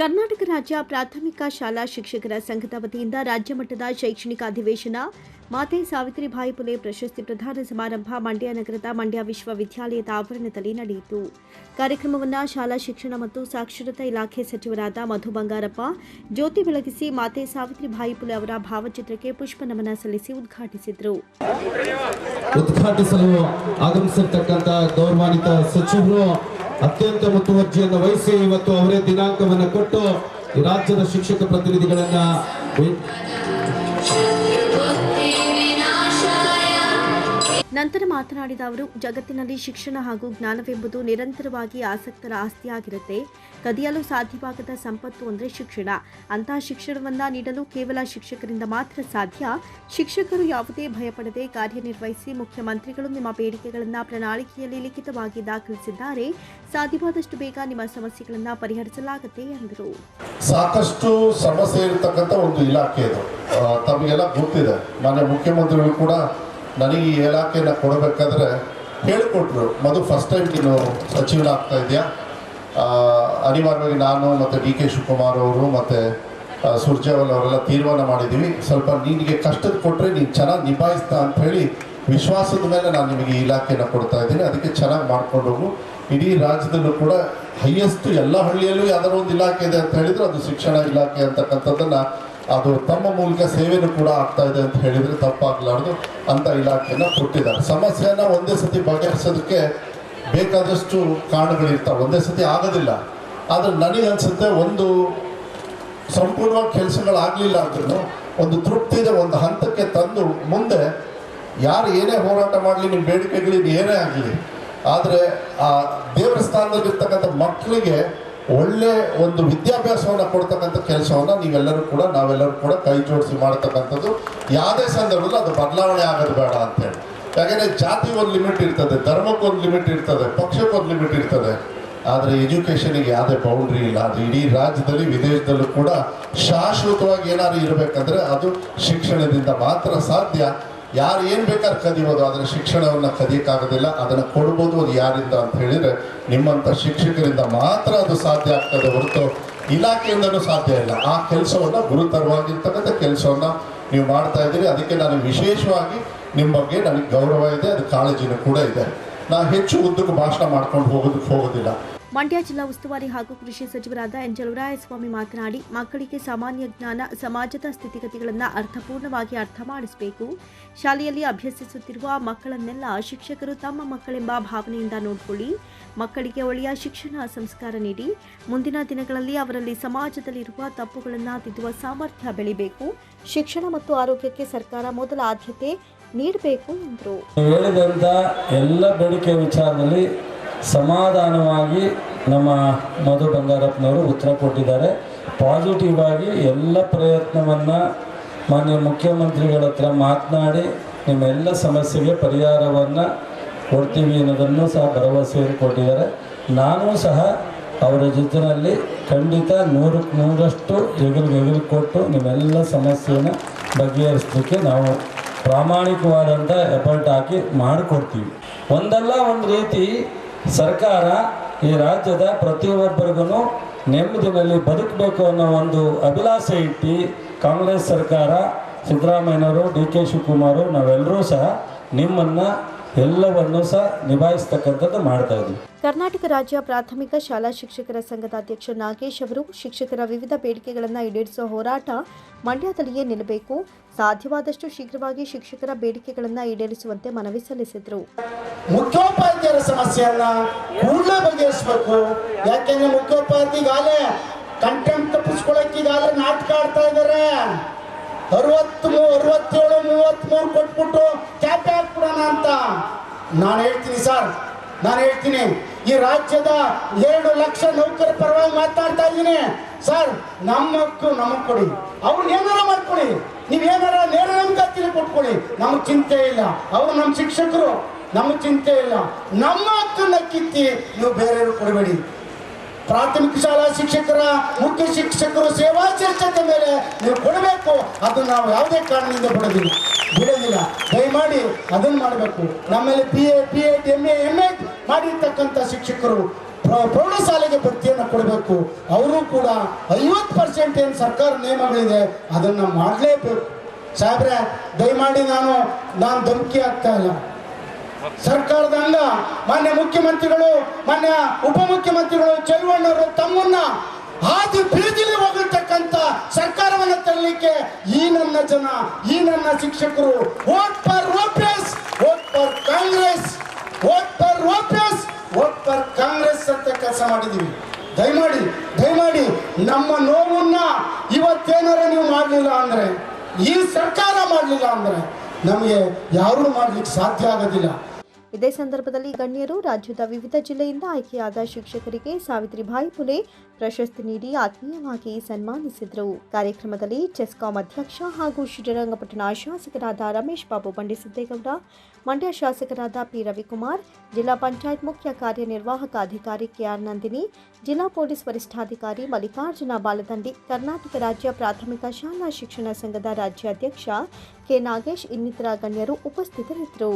ಕರ್ನಾಟಕ ರಾಜ್ಯ ಪ್ರಾಥಮಿಕ ಶಾಲಾ ಶಿಕ್ಷಕರ ಸಂಘದ ವತಿಯಿಂದ ರಾಜ್ಯ ಮಟ್ಟದ ಶೈಕ್ಷಣಿಕ ಅಧಿವೇಶನ. ಮಾತೆ ಸಾವಿತ್ರಿಬಾಯಿ ಪುಲೆ ಪ್ರಶಸ್ತಿ ಪ್ರದಾನ ಸಮಾರಂಭ ಮಂಡ್ಯ ನಗರದ ಮಂಡ್ಯ ವಿಶ್ವವಿದ್ಯಾಲಯದ ಆವರಣದಲ್ಲಿ ನಡೆಯಿತು. ಕಾರ್ಯಕ್ರಮವನ್ನು ಶಾಲಾ ಶಿಕ್ಷಣ ಮತ್ತು ಸಾಕ್ಷರತಾ ಇಲಾಖೆ ಸಚಿವರಾದ ಮಧು ಬಂಗಾರಪ್ಪ ಜ್ಯೋತಿ ಬೆಳಗಿಸಿ ಮಾತೆ ಸಾವಿತ್ರಿಬಾಯಿ ಪುಲೆ ಅವರ ಭಾವಚಿತ್ರಕ್ಕೆ ಪುಷ್ಪ ನಮನ ಸಲ್ಲಿಸಿ ಉದ್ಘಾಟಿಸಿದರು. ಉದ್ಘಾಟಿಸಲು ಗೌರವಾನ್ವಿತ ಸಚಿವರು ಅತ್ಯಂತ ಮುತುವರ್ಜಿಯನ್ನು ವಹಿಸಿ ಇವತ್ತು ಅವರೇ ದಿನಾಂಕವನ್ನು ಕೊಟ್ಟು ರಾಜ್ಯದ ಶಿಕ್ಷಕ ಪ್ರತಿನಿಧಿಗಳನ್ನ ನಂತರ ಮಾತನಾಡಿದ ಅವರು, ಜಗತ್ತಿನಲ್ಲಿ ಶಿಕ್ಷಣ ಹಾಗೂ ಜ್ಞಾನವೆಂಬುದು ನಿರಂತರವಾಗಿ ಆಸಕ್ತರ ಆಸ್ತಿಯಾಗಿರುತ್ತೆ. ಕದಿಯಲು ಸಾಧ್ಯವಾಗದ ಸಂಪತ್ತು ಅಂದರೆ ಶಿಕ್ಷಣ. ಅಂತಹ ಶಿಕ್ಷಣವನ್ನು ನೀಡಲು ಕೇವಲ ಶಿಕ್ಷಕರಿಂದ ಮಾತ್ರ ಸಾಧ್ಯ. ಶಿಕ್ಷಕರು ಯಾವುದೇ ಭಯಪಡದೆ ಕಾರ್ಯನಿರ್ವಹಿಸಿ ಮುಖ್ಯಮಂತ್ರಿಗಳು ನಿಮ್ಮ ಬೇಡಿಕೆಗಳನ್ನು ಪ್ರಣಾಳಿಕೆಯಲ್ಲಿ ಲಿಖಿತವಾಗಿ ದಾಖಲಿಸಿದ್ದಾರೆ. ಸಾಧ್ಯವಾದಷ್ಟು ಬೇಗ ನಿಮ್ಮ ಸಮಸ್ಯೆಗಳನ್ನು ಪರಿಹರಿಸಲಾಗುತ್ತೆ ಎಂದರು. ಸಾಕಷ್ಟು ಸಮಸ್ಯೆ ಇರತಕ್ಕಂಥ ಒಂದು ಇಲಾಖೆ ಇದು ತಮಗೆಲ್ಲ ಗೊತ್ತಿದೆ. ಮಾನ್ಯ ಮುಖ್ಯಮಂತ್ರಿಗಳು ಕೂಡ ನನಗೆ ಈ ಇಲಾಖೆಯನ್ನು ಕೊಡಬೇಕಾದ್ರೆ ಹೇಳಿಕೊಟ್ರು. ಮಧು ಫಸ್ಟ್ ಟೈಮ್ ನೀನು ಸಚಿವನಾಗ್ತಾ ಇದೆಯಾ? ಅನಿವಾರ್ಯವಾಗಿ ನಾನು ಮತ್ತು ಡಿ ಕೆ ಶಿವಕುಮಾರ್ ಅವರು ಮತ್ತು ಸುರ್ಜೇವಾಲ್ ಅವರೆಲ್ಲ ತೀರ್ಮಾನ ಮಾಡಿದ್ದೀವಿ. ಸ್ವಲ್ಪ ನಿನಗೆ ಕಷ್ಟದ ಕೊಟ್ಟರೆ ನೀನು ಚೆನ್ನಾಗಿ ನಿಭಾಯಿಸ್ತಾ ಅಂತ ಹೇಳಿ ವಿಶ್ವಾಸದ ಮೇಲೆ ನಾನು ನಿಮಗೆ ಈ ಇಲಾಖೆಯನ್ನು ಕೊಡ್ತಾ ಇದ್ದೀನಿ. ಅದಕ್ಕೆ ಚೆನ್ನಾಗಿ ಮಾಡ್ಕೊಂಡು ಹೋಗು. ಇಡೀ ರಾಜ್ಯದಲ್ಲೂ ಕೂಡ ಹೈಯೆಸ್ಟ್ ಎಲ್ಲ ಹಳ್ಳಿಯಲ್ಲೂ ಯಾವ್ದಾದ್ರು ಒಂದು ಇಲಾಖೆ ಇದೆ ಅಂತ ಹೇಳಿದ್ರೆ ಅದು ಶಿಕ್ಷಣ ಇಲಾಖೆ ಅಂತಕ್ಕಂಥದ್ದನ್ನ ಅದು ತಮ್ಮ ಮೂಲಕ ಸೇವೆನೂ ಕೂಡ ಆಗ್ತಾ ಇದೆ ಅಂತ ಹೇಳಿದ್ರೆ ತಪ್ಪಾಗಲಾರ್ದು ಅಂತ ಇಲಾಖೆನ ಕೊಟ್ಟಿದ್ದಾರೆ. ಸಮಸ್ಯೆಯನ್ನು ಒಂದೇ ಸತಿ ಬಗೆಹರಿಸೋದಕ್ಕೆ ಬೇಕಾದಷ್ಟು ಕಾರಣಗಳಿರ್ತಾವೆ ಒಂದೇ ಸತಿ ಆಗೋದಿಲ್ಲ. ಆದರೆ ನನಗನ್ಸುತ್ತೆ ಒಂದು ಸಂಪೂರ್ಣವಾಗಿ ಕೆಲಸಗಳಾಗಲಿಲ್ಲ ಅಂದ್ರೂ ಒಂದು ತೃಪ್ತಿಯ ಒಂದು ಹಂತಕ್ಕೆ ತಂದು ಮುಂದೆ ಯಾರು ಏನೇ ಹೋರಾಟ ಮಾಡಲಿ, ನಿಮ್ಮ ಬೇಡಿಕೆಗಳಿಗೆ ಏನೇ ಆಗಲಿ, ಆದರೆ ಆ ದೇವರ ಸ್ಥಾನದಲ್ಲಿರ್ತಕ್ಕಂಥ ಮಕ್ಕಳಿಗೆ ಒಳ್ಳೆ ಒಂದು ವಿದ್ಯಾಭ್ಯಾಸವನ್ನು ಕೊಡ್ತಕ್ಕಂಥ ಕೆಲಸವನ್ನು ನೀವೆಲ್ಲರೂ ಕೂಡ, ನಾವೆಲ್ಲರೂ ಕೂಡ ಕೈ ಜೋಡಿಸಿ ಮಾಡ್ತಕ್ಕಂಥದ್ದು. ಯಾವುದೇ ಸಂದರ್ಭದಲ್ಲಿ ಅದು ಬದಲಾವಣೆ ಆಗೋದು ಬೇಡ ಅಂತೇಳಿ. ಯಾಕೆಂದರೆ ಜಾತಿ ಒಂದು ಲಿಮಿಟ್ ಇರ್ತದೆ ಧರ್ಮಕ್ಕೊಂದು ಲಿಮಿಟ್ ಇರ್ತದೆ ಪಕ್ಷಕ್ಕೊಂದು ಲಿಮಿಟ್ ಇರ್ತದೆ. ಆದರೆ ಎಜುಕೇಷನಿಗೆ ಯಾವುದೇ ಬೌಂಡ್ರಿ ಇಲ್ಲ. ಅದು ಇಡೀ ರಾಜ್ಯದಲ್ಲಿ, ವಿದೇಶದಲ್ಲೂ ಕೂಡ ಶಾಶ್ವತವಾಗಿ ಏನಾದ್ರು ಇರಬೇಕಂದ್ರೆ ಅದು ಶಿಕ್ಷಣದಿಂದ ಮಾತ್ರ ಸಾಧ್ಯ. ಯಾರು ಏನು ಬೇಕಾದ್ರೆ ಕದಿಬೋದು, ಆದರೆ ಶಿಕ್ಷಣವನ್ನು ಕದಿಯಕ್ಕಾಗೋದಿಲ್ಲ. ಅದನ್ನು ಕೊಡ್ಬೋದು ಅದು ಯಾರಿಂದ ಅಂತ ಹೇಳಿದರೆ ನಿಮ್ಮಂಥ ಶಿಕ್ಷಕರಿಂದ ಮಾತ್ರ ಅದು ಸಾಧ್ಯ ಆಗ್ತದೆ ಹೊರತು ಇಲಾಖೆಯಿಂದನೂ ಸಾಧ್ಯ ಇಲ್ಲ. ಆ ಕೆಲಸವನ್ನು ಗುರುತರವಾಗಿರ್ತಕ್ಕಂಥ ಕೆಲಸವನ್ನು ನೀವು ಮಾಡ್ತಾ ಇದ್ದೀರಿ. ಅದಕ್ಕೆ ನಾನು ವಿಶೇಷವಾಗಿ ನಿಮ್ಮ ಬಗ್ಗೆ ನನಗೆ ಗೌರವ ಇದೆ. ಅದು ಕಾಳಜಿನೂ ಕೂಡ ಇದೆ. ನಾ ಹೆಚ್ಚು ಉದ್ದಕ್ಕೆ ಭಾಷಣ ಮಾಡ್ಕೊಂಡು ಹೋಗೋದಕ್ಕೆ ಹೋಗೋದಿಲ್ಲ. ಮಂಡ್ಯ ಜಿಲ್ಲಾ ಉಸ್ತುವಾರಿ ಹಾಗೂ ಕೃಷಿ ಸಚಿವರಾದ ಎನ್ ಚಲುವರಾಯಸ್ವಾಮಿ ಮಾತನಾಡಿ, ಮಕ್ಕಳಿಗೆ ಸಾಮಾನ್ಯ ಜ್ಞಾನ, ಸಮಾಜದ ಸ್ಥಿತಿಗತಿಗಳನ್ನು ಅರ್ಥಪೂರ್ಣವಾಗಿ ಅರ್ಥ ಮಾಡಿಸಬೇಕು. ಶಾಲೆಯಲ್ಲಿ ಅಭ್ಯಸಿಸುತ್ತಿರುವ ಮಕ್ಕಳನ್ನೆಲ್ಲ ಶಿಕ್ಷಕರು ತಮ್ಮ ಮಕ್ಕಳೆಂಬ ಭಾವನೆಯಿಂದ ನೋಡಿಕೊಳ್ಳಿ. ಮಕ್ಕಳಿಗೆ ಒಳ್ಳೆಯ ಶಿಕ್ಷಣ, ಸಂಸ್ಕಾರ ನೀಡಿ. ಮುಂದಿನ ದಿನಗಳಲ್ಲಿ ಅವರಲ್ಲಿ ಸಮಾಜದಲ್ಲಿರುವ ತಪ್ಪುಗಳನ್ನು ತಿದ್ದುವ ಸಾಮರ್ಥ್ಯ ಬೆಳಿಬೇಕು. ಶಿಕ್ಷಣ ಮತ್ತು ಆರೋಗ್ಯಕ್ಕೆ ಸರ್ಕಾರ ಮೊದಲ ಆದ್ಯತೆ ನೀಡಬೇಕು ಎಂದರು. ಎಲ್ಲ ಬೇಡಿಕೆ ವಿಚಾರದಲ್ಲಿ ಸಮಾಧಾನವಾಗಿ ನಮ್ಮ ಮಧು ಬಂಗಾರಪ್ಪನವರು ಉತ್ತರ ಕೊಟ್ಟಿದ್ದಾರೆ. ಪಾಸಿಟಿವ್ ಆಗಿ ಎಲ್ಲ ಪ್ರಯತ್ನವನ್ನು ಮಾನ್ಯ ಮುಖ್ಯಮಂತ್ರಿಗಳ ಹತ್ರ ಮಾತನಾಡಿ ನಿಮ್ಮೆಲ್ಲ ಸಮಸ್ಯೆಗೆ ಪರಿಹಾರವನ್ನು ಕೊಡ್ತೀವಿ ಅನ್ನೋದನ್ನು ಸಹ ಭರವಸೆಯನ್ನು ಕೊಟ್ಟಿದ್ದಾರೆ. ನಾನು ಸಹ ಅವರ ಜೊತೆಯಲ್ಲಿ ಖಂಡಿತ ನೂರಕ್ಕೆ ನೂರಷ್ಟು ಎಗಲು ಎಗಲು ಕೊಟ್ಟು ನಿಮ್ಮೆಲ್ಲ ಸಮಸ್ಯೆನ ಬಗೆಹರಿಸಲಿಕ್ಕೆ ನಾವು ಪ್ರಾಮಾಣಿಕವಾದಂಥ ಎಫರ್ಟ್ ಹಾಕಿ ಮಾಡಿಕೊಡ್ತೀವಿ. ಒಂದಲ್ಲ ಒಂದು ರೀತಿ ಸರ್ಕಾರ ಈ ರಾಜ್ಯದ ಪ್ರತಿಯೊಬ್ಬರಿಗೂ ನೆಮ್ಮದಿನಲ್ಲಿ ಬದುಕಬೇಕು ಅನ್ನೋ ಒಂದು ಅಭಿಲಾಷೆ ಇಟ್ಟು ಕಾಂಗ್ರೆಸ್ ಸರ್ಕಾರ ಸಿದ್ದರಾಮಯ್ಯನವರು, ಡಿ ಕೆ ಶಿವಕುಮಾರು, ನಾವೆಲ್ಲರೂ ಸಹ ನಿಮ್ಮನ್ನು ಎಲ್ಲವನ್ನೂ ಸಹ ನಿಭಾಯಿಸ್ತಕ್ಕಂಥದ್ದು ಮಾಡ್ತಾ ಇದ್ದೀವಿ ಕರ್ನಾಟಕ ರಾಜ್ಯ ಪ್ರಾಥಮಿಕ ಶಾಲಾ ಶಿಕ್ಷಕರ ಸಂಘದ ಅಧ್ಯಕ್ಷ ನಾಗೇಶ್ ಅವರು ಶಿಕ್ಷಕರ ವಿವಿಧ ಬೇಡಿಕೆಗಳನ್ನು ಈಡೇರಿಸುವ ಹೋರಾಟ ಮಂಡ್ಯದಲ್ಲಿಯೇ ನಿಲ್ಲಬೇಕು. ಸಾಧ್ಯವಾದಷ್ಟು ಶೀಘ್ರವಾಗಿ ಶಿಕ್ಷಕರ ಬೇಡಿಕೆಗಳನ್ನು ಈಡೇರಿಸುವಂತೆ ಮನವಿ ಸಲ್ಲಿಸಿದರು. ಮುಖ್ಯೋಪಾಧ್ಯಾಯರ ಸಮಸ್ಯೆಯನ್ನ ಕೂಡಲೇ ಬಗೆಹರಿಸಬೇಕು. ಯಾಕೆಂದ್ರೆ ಮುಖ್ಯೋಪಾಧ್ಯಾಯಗಾಲೇ ಕಂಟೆಂಟ್ ತಪ್ಪಿಸ್ಕೊಳಕ್ಕೆ ಈಗಾಗಲೇ ನಾಟಕ ಆಡ್ತಾ ಇದ್ದಾರೆ. ಅರವತ್ತು ಅರವತ್ತೇಳು ಮೂವತ್ತ್ಮೂರು ಕೊಟ್ಬಿಟ್ಟು ಕ್ಯಾಪ್ ಹಾಕ್ಬಿಡೋಣ ಅಂತ. ನಾನು ಹೇಳ್ತೀನಿ ಸರ್, ನಾನು ಹೇಳ್ತೀನಿ. ಈ ರಾಜ್ಯದ ಎರಡು ಲಕ್ಷ ನೌಕರ ಪರವಾಗಿ ಮಾತಾಡ್ತಾ ಇದ್ದೀನಿ. ಸರ್, ನಮ್ಮ ನಮಗೆ ಕೊಡಿ. ಅವ್ರನ್ನ ಏನಾರ ಮಾಡ್ಕೊಡಿ. ನೀವೇನಾರ ನೇರ ನೇಮಕಾತಿನ ಕೊಟ್ಕೊಳ್ಳಿ ನಮಗೆ ಚಿಂತೆ ಇಲ್ಲ. ಅವ್ರು ನಮ್ಮ ಶಿಕ್ಷಕರು. ನಮಗೆ ಚಿಂತೆ ಇಲ್ಲ. ನಮ್ಮ ಹಕ್ಕನ್ನ ಕಿತ್ತಿ ನೀವು ಬೇರೆಯವರು ಕೊಡಬೇಡಿ. ಪ್ರಾಥಮಿಕ ಶಾಲಾ ಶಿಕ್ಷಕರ, ಮುಖ್ಯ ಶಿಕ್ಷಕರು ಸೇವಾ ಚರ್ಚೆಯ ಮೇಲೆ ನೀವು ಕೊಡಬೇಕು ಅದನ್ನು ನಾವು ಯಾವುದೇ ಕಾರಣದಿಂದ ಬಿಡೋದಿಲ್ಲ ಬಿಡೋದಿಲ್ಲ. ದಯಮಾಡಿ ಅದನ್ನು ಮಾಡಬೇಕು. ನಮ್ಮಲ್ಲಿ P A P Ed M A M Ed ಮಾಡಿರ್ತಕ್ಕಂಥ ಶಿಕ್ಷಕರು ಪ್ರೌಢಶಾಲೆಗೆ ಭರ್ತಿಯನ್ನು ಕೊಡಬೇಕು. ಅವರು ಕೂಡ ಐವತ್ತು ಪರ್ಸೆಂಟ್ ಏನು ಸರ್ಕಾರ ನಿಯಮಗಳಿದೆ, ಅದನ್ನು ಮಾಡಲೇಬೇಕು. ಸಾಹೇಬ್ರೆ, ದಯಮಾಡಿ ನಾನು ನಾನು ಧಮಕಿ ಆಗ್ತಾ ಇಲ್ಲ. ಸರ್ಕಾರದ ಅಂಗ, ಮಾನ್ಯ ಮುಖ್ಯಮಂತ್ರಿಗಳು, ಮಾನ್ಯ ಉಪಮುಖ್ಯಮಂತ್ರಿಗಳು ಚೆಲುವಣ್ಣವರು ತಮ್ಮನ್ನ ಹಾದಿ ಬೀದಿಲಿ ಹೋಗಿರ್ತಕ್ಕಂಥ ಸರ್ಕಾರವನ್ನು ತರಲಿಕ್ಕೆ ಈ ನನ್ನ ಜನ, ಈ ನನ್ನ ಶಿಕ್ಷಕರು vote for OPS vote for Congress vote for OPS vote for Congress ಅಂತ ಕೆಲಸ ಮಾಡಿದೀವಿ. ದಯಮಾಡಿ ದಯಮಾಡಿ, ನಮ್ಮ ನೋವನ್ನ ಇವತ್ತೇನಾರ ನೀವು ಮಾಡಲಿಲ್ಲ ಅಂದ್ರೆ, ಈ ಸರ್ಕಾರ ಮಾಡಲಿಲ್ಲ ಅಂದ್ರೆ, ನಮಗೆ ಯಾರೂ ಮಾಡ್ಲಿಕ್ಕೆ ಸಾಧ್ಯ ಆಗೋದಿಲ್ಲ. ಇದೇ ಸಂದರ್ಭದಲ್ಲಿ ಗಣ್ಯರು ರಾಜ್ಯದ ವಿವಿಧ ಜಿಲ್ಲೆಯಿಂದ ಆಯ್ಕೆಯಾದ ಶಿಕ್ಷಕರಿಗೆ ಸಾವಿತ್ರಿಬಾಯಿ ಫುಲೆ ಪ್ರಶಸ್ತಿ ನೀಡಿ ಆತ್ಮೀಯವಾಗಿ ಸನ್ಮಾನಿಸಿದರು. ಕಾರ್ಯಕ್ರಮದಲ್ಲಿ ಚೆಸ್ಕಾಂ ಅಧ್ಯಕ್ಷ ಹಾಗೂ ಶ್ರೀರಂಗಪಟ್ಟಣ ಶಾಸಕರಾದ ರಮೇಶ್ ಬಾಬು ಬಂಡಿಸಿದ್ದೇಗೌಡ, ಮಂಡ್ಯ ಶಾಸಕರಾದ ಪಿ ರವಿಕುಮಾರ್, ಜಿಲ್ಲಾ ಪಂಚಾಯತ್ ಮುಖ್ಯ ಕಾರ್ಯನಿರ್ವಾಹಕ ಅಧಿಕಾರಿ ಕೆಆರ್ ನಂದಿನಿ, ಜಿಲ್ಲಾ ಪೊಲೀಸ್ ವರಿಷ್ಠಾಧಿಕಾರಿ ಮಲ್ಲಿಕಾರ್ಜುನ ಬಾಲದಂಡಿ, ಕರ್ನಾಟಕ ರಾಜ್ಯ ಪ್ರಾಥಮಿಕ ಶಾಲಾ ಶಿಕ್ಷಣ ಸಂಘದ ರಾಜ್ಯಾಧ್ಯಕ್ಷ ಕೆ ನಾಗೇಶ್ ಇನ್ನಿತರ ಗಣ್ಯರು ಉಪಸ್ಥಿತರಿದ್ದರು.